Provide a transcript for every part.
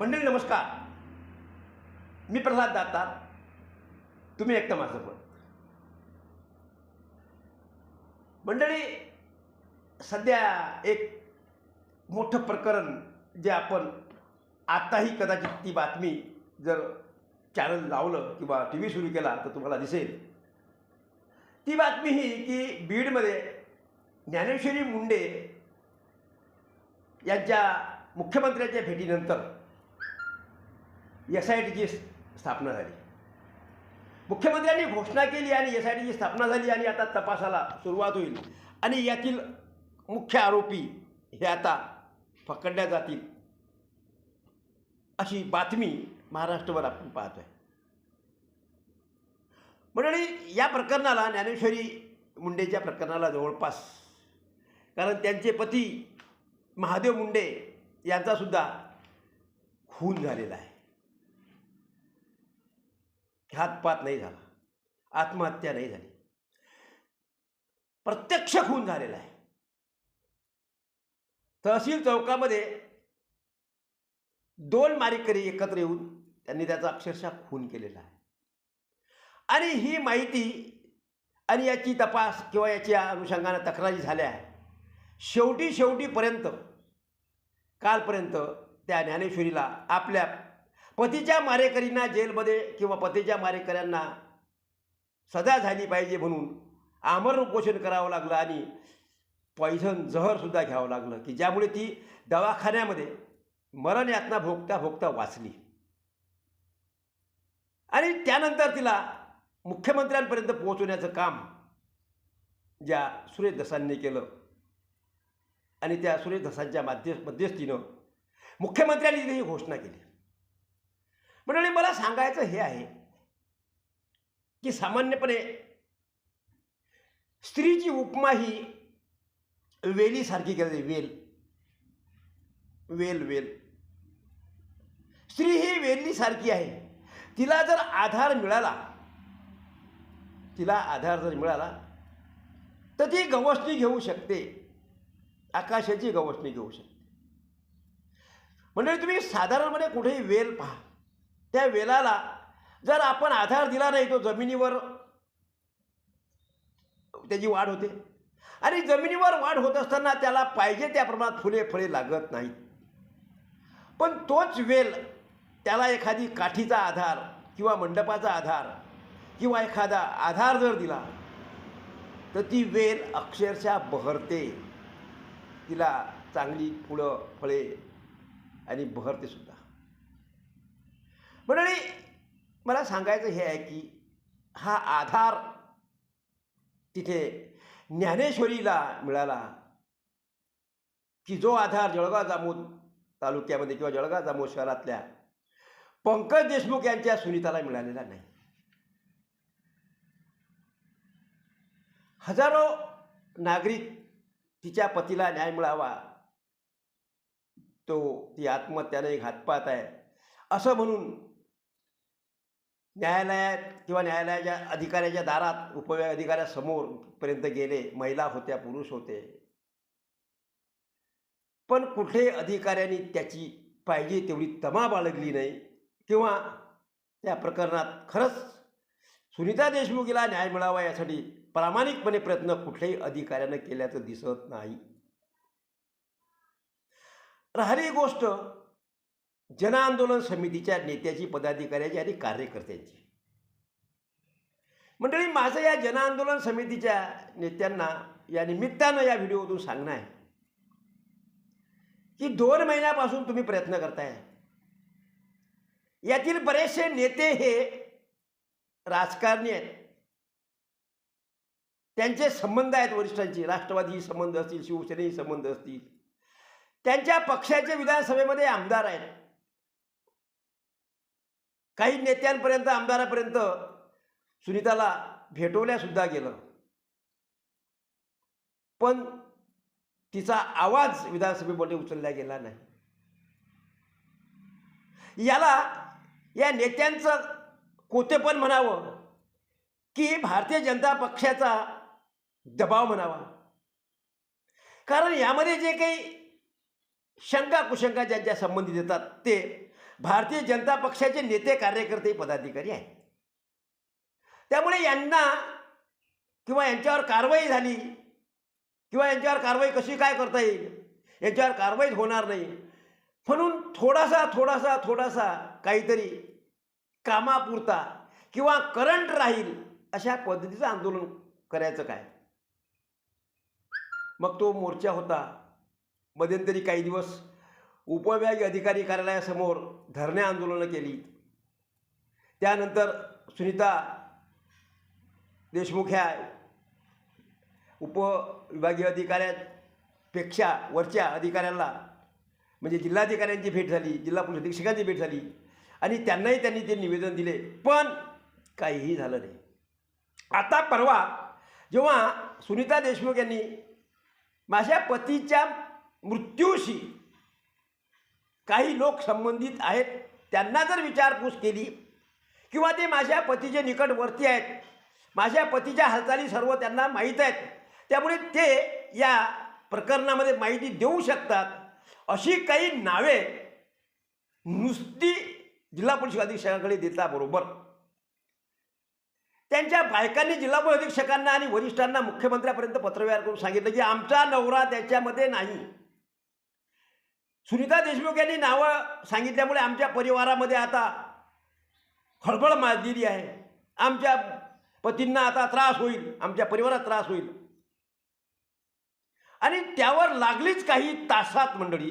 मंडळी नमस्कार. मी प्रल्हाद दातार. तुम्ही एकदा माझं पण. मंडळी सध्या एक मोठं प्रकरण जे आपण आत्ताही कदाचित ती बातमी जर चॅनल लावलं किंवा टी व्ही सुरू केला तर तुम्हाला दिसेल. ती बातमी ही की बीडमध्ये ज्ञानेश्वरी मुंडे यांच्या मुख्यमंत्र्यांच्या भेटीनंतर एस आय टीची स्थापना झाली. मुख्यमंत्र्यांनी घोषणा केली आणि एस आय टीची स्थापना झाली आणि आता तपासाला सुरुवात होईल. आणि यातील मुख्य आरोपी हे आता पकडल्या जातील. अशी बातमी महाराष्ट्रभर आपण पाहतोय. मंडळी या प्रकरणाला ज्ञानेश्वरी मुंडेच्या प्रकरणाला जवळपास. कारण त्यांचे पती महादेव मुंडे यांचासुद्धा खून झालेला आहे. घातपात नाही झाला. आत्महत्या नाही झाली. प्रत्यक्ष खून झालेला आहे. तहसील चौकामध्ये दोन मारेकरी एकत्र येऊन त्यांनी त्याचा अक्षरशः खून केलेला आहे. आणि ही माहिती आणि याची तपास किंवा याच्या अनुषंगानं तक्रारी झाल्या शेवटी शेवटीपर्यंत कालपर्यंत त्या ज्ञानेश्वरीला आपल्या पतीच्या मारेकरींना जेलमध्ये किंवा पतीच्या मारेकऱ्यांना सजा झाली पाहिजे म्हणून आमरण उपोषण करावं लागलं आणि पॉइझन जहरसुद्धा घ्यावं लागलं की ज्यामुळे ती दवाखान्यामध्ये मरण यातना भोगता भोगता वाचली. आणि त्यानंतर तिला मुख्यमंत्र्यांपर्यंत पोहोचवण्याचं काम ज्या सुरेश धसांनी केलं आणि त्या सुरेश धसांच्या माध्य मध्यस्थीनं मुख्यमंत्र्यांनी ही घोषणा केली. मंडळी मला सांगायचं हे आहे की सामान्यपणे स्त्रीची उपमा ही वेलीसारखी केली जाते. वेल. वेल वेल. स्त्री ही वेलीसारखी आहे. तिला जर आधार मिळाला तिला आधार जर मिळाला तर ती गवसणी घेऊ शकते. आकाशाची गवसणी घेऊ शकते. म्हणजे तुम्ही साधारणपणे कुठेही वेल पहा. त्या वेलाला जर आपण आधार दिला नाही तो जमिनीवर त्याची वाढ होते. आणि जमिनीवर वाढ होत असताना त्याला पाहिजे त्या प्रमाणात फुले फळे लागत नाहीत. पण तोच वेल त्याला एखादी काठीचा आधार किंवा मंडपाचा आधार किंवा एखादा आधार जर दिला तर ती वेल अक्षरशः बहरते. तिला चांगली फुलं फळे आणि बहरते सुद्धा. मंडळी मला सांगायचं हे आहे की हा आधार तिथे ज्ञानेश्वरीला मिळाला. की जो आधार जळगाव जामोद तालुक्यामध्ये किंवा जळगाव जामोद शहरातल्या पंकज देशमुख यांच्या सुनीताला मिळालेला नाही. हजारो नागरिक तिच्या पतीला न्याय मिळावा तो ती आत्महत्याने घातपात आहे असं म्हणून न्यायालयात किंवा न्यायालयाच्या अधिकाऱ्याच्या दारात उपविभाग अधिकाऱ्यासमोरपर्यंत गेले. महिला होत्या पुरुष होते. पण कुठे अधिकाऱ्यांनी त्याची पाहिजे तेवढी तमा बाळगली नाही. किंवा त्या प्रकरणात खरंच सुनीता देशमुखीला न्याय मिळावा यासाठी प्रामाणिकपणे प्रयत्न कुठल्याही अधिकाऱ्यानं केल्याचं दिसत नाही. राहिली गोष्ट जनआंदोलन समितीच्या नेत्याची पदाधिकाऱ्याची आणि कार्यकर्त्यांची. मंडळी माझं या जनआंदोलन समितीच्या नेत्यांना या निमित्तानं या व्हिडिओतून सांगणं आहे. की दोन महिन्यापासून तुम्ही प्रयत्न करताय. यातील बरेचसे नेते हे राजकारणी आहेत. त्यांचे संबंध आहेत वरिष्ठांचे. राष्ट्रवादी संबंध असतील शिवसेनेही संबंध असतील. त्यांच्या पक्षाचे विधानसभेमध्ये आमदार आहेत. काही नेत्यांपर्यंत आमदारापर्यंत सुनीताला भेटवल्यासुद्धा गेलं. पण तिचा आवाज विधानसभेमध्ये उचलला गेला नाही. याला या नेत्यांचं कोतेपण म्हणावं की भारतीय जनता पक्षाचा दबाव म्हणावा. कारण यामध्ये जे काही शंका कुशंका ज्यांच्या संबंधित येतात ते भारतीय जनता पक्षाचे नेते कार्यकर्ते पदाधिकारी आहेत. त्यामुळे यांना किंवा यांच्यावर कारवाई झाली किंवा यांच्यावर कारवाई कशी काय करता येईल यांच्यावर कारवाईच होणार नाही. म्हणून थोडासा थोडासा थोडासा काहीतरी कामापुरता किंवा करंट राहील अशा पद्धतीचं आंदोलन करायचं काय? मग तो मोर्चा होता. मध्यंतरी काही दिवस उपविभागीय अधिकारी कार्यालयासमोर धरणे आंदोलनं केली. त्यानंतर सुनीता देशमुख ह्या उपविभागीय अधिकाऱ्यापेक्षा वरच्या अधिकाऱ्यांना म्हणजे जिल्हाधिकाऱ्यांची भेट झाली जिल्हा पोलीस अधीक्षकांची भेट झाली आणि त्यांनाही त्यांनी ते निवेदन दिले. पण काहीही झालं नाही. आता परवा जेव्हा सुनीता देशमुख यांनी माझ्या पतीच्या मृत्यूशी काही लोक संबंधित आहेत त्यांना जर विचारपूस केली किंवा ते माझ्या पतीचे निकटवर्ती आहेत माझ्या पतीच्या हालचाली सर्व त्यांना माहीत आहेत त्यामुळे ते या प्रकरणामध्ये माहिती देऊ शकतात. अशी काही नावे नुसती जिल्हा पोलीस अधीक्षकाकडे देताबरोबर त्यांच्या बायकांनी जिल्हा पोलीस अधीक्षकांना आणि वरिष्ठांना मुख्यमंत्र्यापर्यंत पत्रव्यवहार करून सांगितलं की आमचा नवरा त्याच्यामध्ये नाही. सुनीता देशमुख यांनी नावं सांगितल्यामुळे आमच्या परिवारामध्ये आता खळबळ माजलेली आहे. आमच्या पतींना आता त्रास होईल आमच्या परिवारात त्रास होईल. आणि त्यावर लागलीच काही तासात मंडळी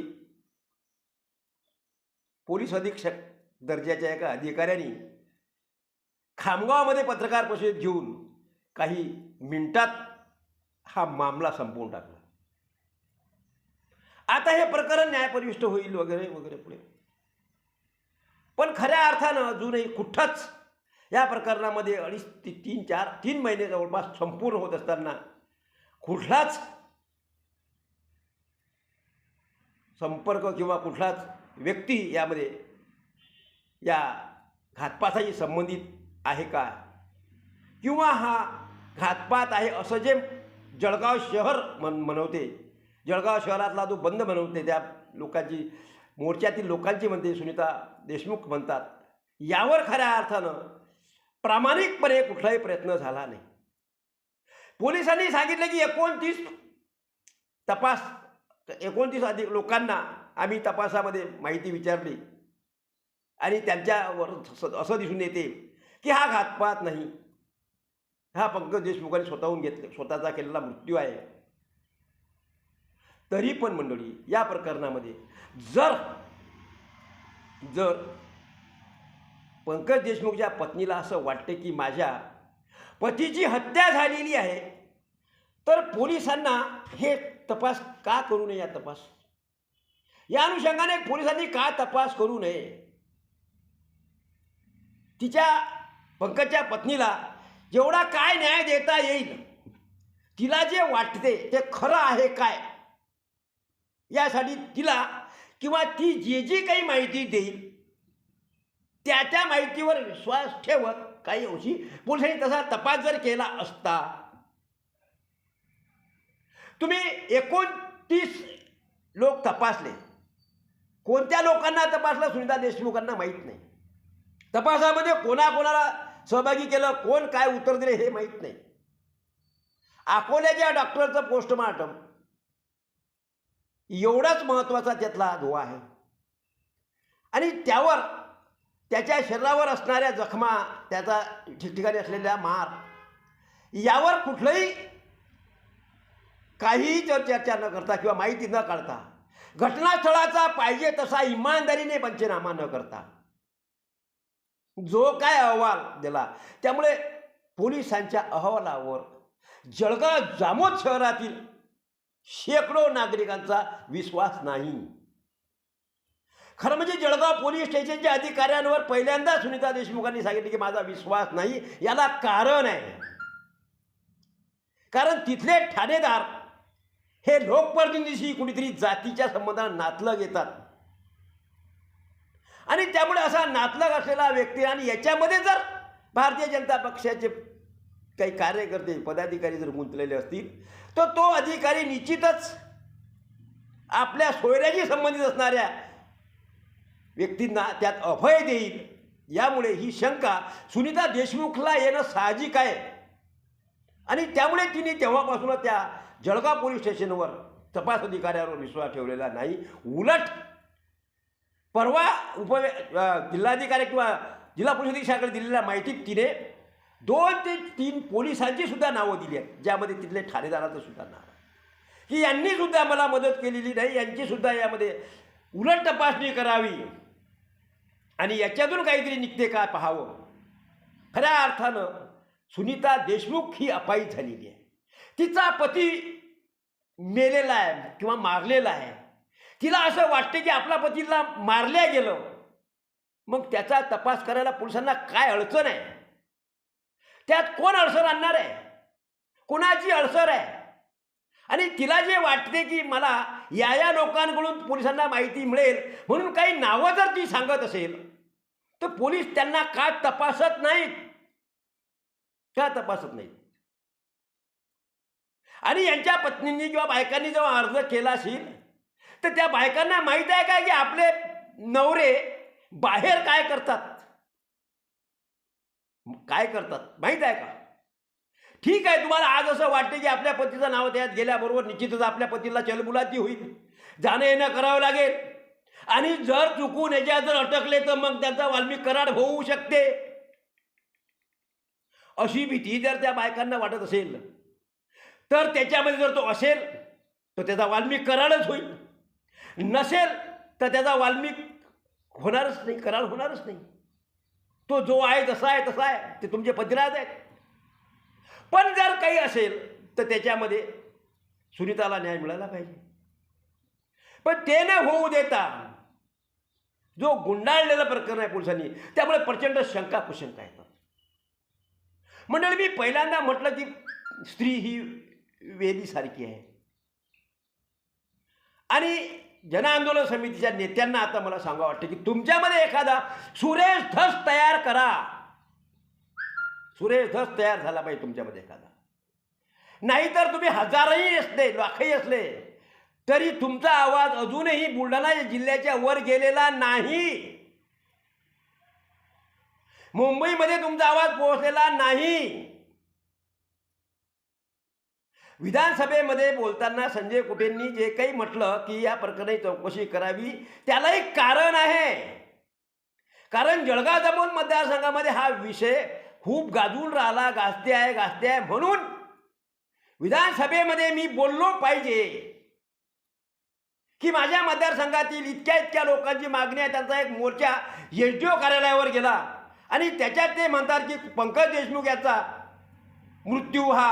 पोलीस अधीक्षक दर्जाच्या एका अधिकाऱ्यांनी खामगावमध्ये पत्रकार परिषद घेऊन काही मिनिटात हा मामला संपवून टाकला. आता हे प्रकरण न्यायपरिष्ट होईल वगैरे वगैरे पुढे. पण खऱ्या अर्थानं अजूनही कुठंच या प्रकरणामध्ये अडीच ते तीन चार तीन महिने जवळपास संपूर्ण होत असताना कुठलाच संपर्क किंवा कुठलाच व्यक्ती यामध्ये या घातपाताशी संबंधित आहे का? किंवा हा घातपात आहे असं जे जळगाव शहर म्हण म्हणवते जळगाव शहरातला जो बंद बनवते त्या लोकांची मोर्चातील लोकांची म्हणते सुनीता देशमुख म्हणतात. यावर खऱ्या अर्थानं प्रामाणिकपणे कुठलाही प्रयत्न झाला नाही. पोलिसांनी सांगितलं की एकोणतीस तपास एकोणतीस अधिक लोकांना आम्ही तपासामध्ये माहिती विचारली. आणि त्यांच्यावर असं दिसून येते की हा घातपात नाही. हा पंकज देशमुखांनी स्वतःहून घेतले स्वतःचा केलेला मृत्यू आहे. तरी पण मंडळी या प्रकरणामध्ये जर जर पंकज देशमुखच्या पत्नीला असं वाटते की माझ्या पतीची हत्या झालेली आहे तर पोलिसांना हे तपास का करू नये या तपास? या अनुषंगाने पोलिसांनी का तपास करू नये? तिच्या पंकजच्या पत्नीला जेवढा काय न्याय देता येईल तिला जे वाटते ते खरं आहे काय? यासाठी तिला किंवा ती जे जी काही माहिती देईल त्या त्या माहितीवर विश्वास ठेवत काही अंशी पोलिसांनी तसा तपास जर केला असता तुम्ही एकोणतीस लोक तपासले. कोणत्या लोकांना तपासलं सुनीता देशमुखांना माहीत नाही. तपासामध्ये कोणाकोणाला सहभागी केलं कोण काय उत्तर दिले हे माहीत नाही. अकोल्याच्या डॉक्टरचं पोस्टमार्टम एवढाच महत्त्वाचा त्यातला धोवा आहे. आणि त्यावर त्याच्या शरीरावर असणाऱ्या जखमा त्याचा ठिकठिकाणी असलेल्या मार यावर कुठलंही काहीही जर चर्चा न करता किंवा माहिती न काढता घटनास्थळाचा पाहिजे तसा इमानदारीने पंचनामा न करता जो काय अहवाल दिला त्यामुळे पोलिसांच्या अहवालावर जळगाव जामोद शहरातील शेकडो नागरिकांचा विश्वास नाही. खरं म्हणजे जळगाव पोलीस स्टेशनच्या अधिकाऱ्यांवर पहिल्यांदा सुनीता देशमुखांनी सांगितले की माझा विश्वास नाही याला कारण आहे. कारण तिथले ठाणेदार हे लोकप्रतिनिधीशी कुणीतरी जातीच्या संबंधात नातलग येतात. आणि त्यामुळे असा नातलग असलेला व्यक्ती आणि याच्यामध्ये जर भारतीय जनता पक्षाचे काही कार्यकर्ते पदाधिकारी जर गुंतलेले असतील तर तो अधिकारी निश्चितच आपल्या सोयऱ्याशी संबंधित असणाऱ्या व्यक्तींना त्यात अभय देईल. यामुळे ही शंका सुनीता देशमुखला येणं साहजिक आहे. आणि त्यामुळे तिने तेव्हापासून त्या जळगाव पोलीस स्टेशनवर तपास अधिकाऱ्यावर विश्वास ठेवलेला नाही. उलट परवा उप जिल्हाधिकारी किंवा जिल्हा पोलीस अधीक्षकाकडे दिलेल्या माहितीत तिने दोन ते तीन पोलिसांची सुद्धा नावं दिली आहेत ज्यामध्ये तिथले ठाणेदाराचं सुद्धा नाव आहे. की यांनी सुद्धा मला मदत केलेली नाही यांची सुद्धा यामध्ये उलट तपासणी करावी. आणि याच्यातून काहीतरी निघते का पाहावं. खऱ्या अर्थानं सुनीता देशमुख ही अपायी झालेली आहे. तिचा पती मेलेला आहे किंवा मारलेला आहे. तिला असं वाटते की आपला पतीला मारल्या गेलं. मग त्याचा तपास करायला पोलिसांना काय अडचण आहे? त्यात कोण अडसर आणणार आहे? कोणाची अडसर आहे? आणि तिला जे वाटते की मला या या लोकांकडून पोलिसांना माहिती मिळेल म्हणून काही नावं जर ती सांगत असेल तर पोलीस त्यांना का तपासत नाहीत? का तपासत नाहीत? आणि यांच्या पत्नींनी किंवा बायकांनी जेव्हा अर्ज केला असेल तर त्या बायकांना माहीत आहे का की आपले नवरे बाहेर काय करतात? काय करतात? माहीत आहे का? ठीक आहे तुम्हाला आज असं वाटते की आपल्या पतीचं नाव त्यात गेल्याबरोबर निश्चितच आपल्या पतीला चलबुलाची होईल. जाणं येणं करावं लागेल. आणि जर चुकून याच्यात जर अटकले तर मग त्यांचा वाल्मिक कराड होऊ शकते. अशी भीती जर त्या बायकांना वाटत असेल तर त्याच्यामध्ये जर तो असेल तर त्याचा वाल्मिक कराडच होईल. नसेल तर त्याचा वाल्मिक होणारच नाही करार होणारच नाही. तो जो आहे जसा आहे तसा आहे. ते तुमचे पतिराज आहेत. पण जर काही असेल तर त्याच्यामध्ये सुनीताला न्याय मिळाला पाहिजे. पण ते न होऊ देता जो गुंडाळलेलं प्रकरण आहे पोलिसांनी त्यामुळे प्रचंड शंका कुशंका येतात मंडळी मी पहिल्यांदा म्हटलं की स्त्री ही वेदीसारखी आहे. आणि जनआंदोलन समितीच्या नेत्यांना आता मला सांगा वाटतं की तुमच्यामध्ये एखादा सुरेश धस तयार करा. सुरेश धस तयार झाला पाहिजे तुमच्यामध्ये एखादा. नाहीतर तुम्ही हजारही असले लाखही असले तरी तुमचा आवाज अजूनही बुलढाणा जिल्ह्याच्या वर गेलेला नाही. मुंबईमध्ये तुमचा आवाज पोहोचलेला नाही. विधानसभेमध्ये बोलताना संजय कुटेंनी जे काही म्हटलं की या प्रकरणी चौकशी करावी त्याला एक कारण आहे. कारण जळगाव दमोन मतदारसंघामध्ये हा विषय खूप गाजून राहिला गाजते आहे गाजते आहे म्हणून विधानसभेमध्ये मी बोललो पाहिजे की माझ्या मतदारसंघातील इतक्या इतक्या लोकांची मागणी आहे त्यांचा एक मोर्चा एस डी ओ कार्यालयावर गेला. आणि त्याच्यात ते म्हणतात की पंकज देशमुख याचा मृत्यू हा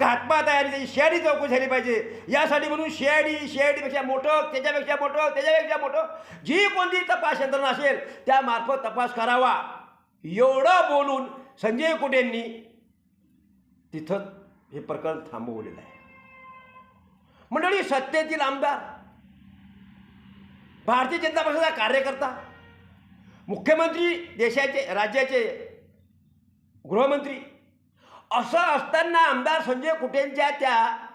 घातपात आहे आणि त्याची शेआडी चौकशी झाली पाहिजे. यासाठी म्हणून शेआडी शेआडीपेक्षा मोठं त्याच्यापेक्षा मोठं त्याच्यापेक्षा मोठं जी कोणती तपास यंत्रणा असेल त्यामार्फत तपास करावा. एवढं बोलून संजय कुटेंनी तिथं हे प्रकरण थांबवलेलं आहे. मंडळी सत्तेतील आमदार भारतीय जनता पक्षाचा कार्यकर्ता मुख्यमंत्री देशाचे राज्याचे गृहमंत्री असं असताना आमदार संजय कुटेंच्या त्या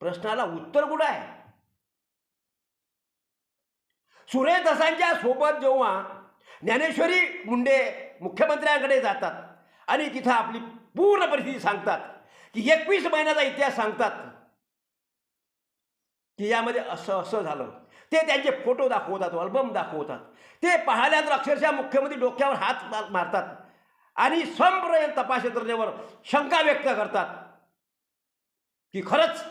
प्रश्नाला उत्तर कुठं आहे? सुरेश दसांच्या सोबत जेव्हा ज्ञानेश्वरी मुंडे मुख्यमंत्र्यांकडे जातात आणि तिथं आपली पूर्ण परिस्थिती सांगतात की एकवीस महिन्याचा इतिहास सांगतात की यामध्ये असं असं झालं. ते त्यांचे फोटो दाखवतात अल्बम दाखवतात. ते पाहिल्यानंतर अक्षरशः मुख्यमंत्री डोक्यावर हात मारतात. आणि संपूर्ण तपास यंत्रणेवर शंका व्यक्त करतात की खरंच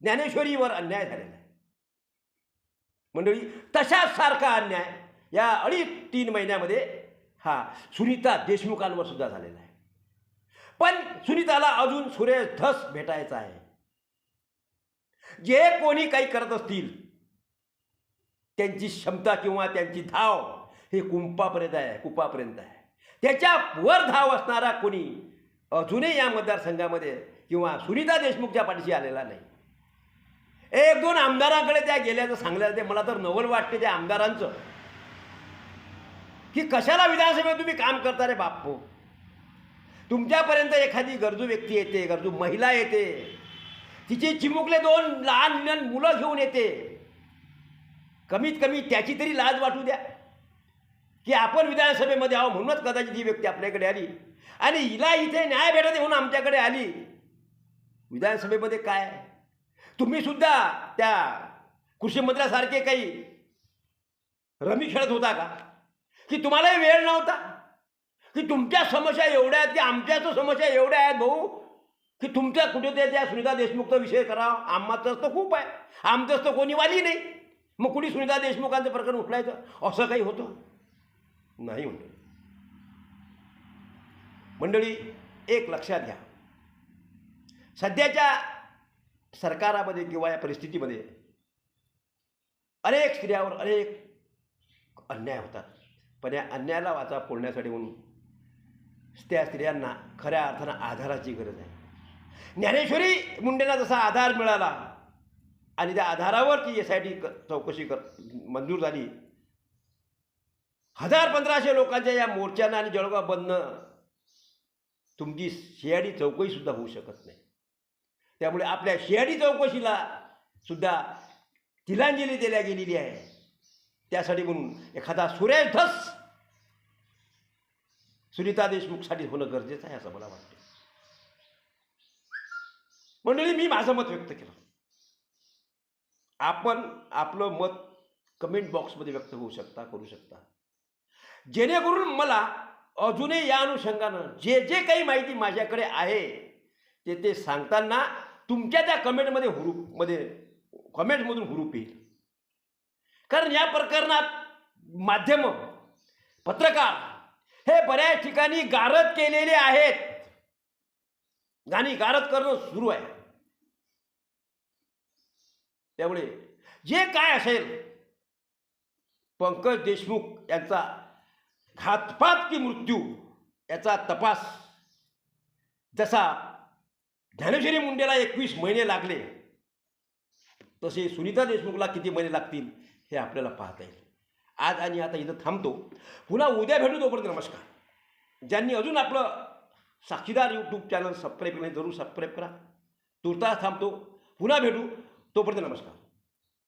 ज्ञानेश्वरीवर अन्याय झालेला आहे. मंडळी तशाच सारखा अन्याय या अडीच तीन महिन्यामध्ये हा सुनीता देशमुखांवर सुद्धा झालेला आहे. पण सुनीताला अजून सुरेश धस भेटायचा आहे. जे कोणी काही करत असतील त्यांची क्षमता किंवा त्यांची धाव हे कुंपापर्यंत आहे कुपापर्यंत आहे. त्याच्या वर धाव असणारा कोणी अजूनही या मतदारसंघामध्ये किंवा सुनीता देशमुखच्या पाठीशी आलेला नाही. एक दोन आमदारांकडे त्या गेल्याचं सांगल्या ते मला तर नवल वाटते त्या आमदारांचं. की कशाला विधानसभेत तुम्ही काम करता रे बापू तुमच्यापर्यंत एखादी गरजू व्यक्ती येते गरजू महिला येते. तिचे चिमुकले दोन लहान लहान मुलं घेऊन येते. कमीत कमी त्याची तरी लाज वाटू द्या. की आपण विधानसभेमध्ये आहो म्हणूनच कदाचित ही व्यक्ती आपल्याकडे आली. आणि हिला इथे न्याय भेटत म्हणून आमच्याकडे आली. विधानसभेमध्ये काय? तुम्ही सुद्धा त्या कृषी मंत्र्यासारखे काही रमी खेळत होता का? की तुम्हालाही वेळ नव्हता? की तुमच्या समस्या एवढ्या आहेत की आमच्याच समस्या एवढ्या आहेत भाऊ? की तुमच्या कुठे ते त्या सुनीता देशमुखचा विषय करावा आम्हाचाच तर खूप आहे. आमचंच तर कोणी वाली नाही. मग कुणी सुनीता देशमुखांचं प्रकरण उठलायचं? असं काही होतं? नाही मंडळी. मंडळी एक लक्षात घ्या. सध्याच्या सरकारामध्ये किंवा या परिस्थितीमध्ये अनेक स्त्रियावर अनेक अन्याय होतात. पण या अन्यायाला वाचा फोडण्यासाठी म्हणून त्या स्त्रियांना खऱ्या अर्थानं आधाराची गरज आहे. ज्ञानेश्वरी मुंडेंना जसा आधार मिळाला आणि त्या आधारावर ती एस आय टी चौकशी कर मंजूर झाली हजार पंधराशे लोकांच्या या मोर्चानं आणि जळगाव बंदनं तुमची शियाडी चौकशीसुद्धा होऊ शकत नाही. त्यामुळे आपल्या शियाडी चौकशीला सुद्धा तिलांजली दिल्या गेलेली आहे. त्यासाठी म्हणून एखादा सुरेश धस सुनीता देशमुखसाठी होणं गरजेचं आहे असं मला वाटतं. मंडळी मी माझं मत व्यक्त केलं. आपण आपलं मत कमेंट बॉक्समध्ये व्यक्त होऊ शकता करू शकता. जेणेकरून मला अजूनही या अनुषंगानं जे जे काही माहिती माझ्याकडे आहे ते ते सांगताना तुमच्या त्या कमेंटमध्ये हुरूपमध्ये कमेंटमधून हुरूप येईल. कारण या प्रकरणात माध्यम पत्रकार हे बऱ्याच ठिकाणी गारद केलेले आहेत. गाणी गारद करणं सुरू आहे. त्यामुळे जे काय असेल पंकज देशमुख यांचा घातपात की मृत्यू याचा तपास. जसा ज्ञानेश्वरी मुंडेला एकवीस महिने लागले तसे सुनीता देशमुखला किती महिने लागतील हे आपल्याला पाहता येईल. आज आणि आता इथं थांबतो. पुन्हा उद्या भेटू तोपर्यंत नमस्कार. ज्यांनी अजून आपलं साक्षीदार यूट्यूब चॅनल सबस्क्राईब केलं जरूर सबस्क्राईब करा. तुर्तास थांबतो. पुन्हा भेटू. तोपर्यंत नमस्कार.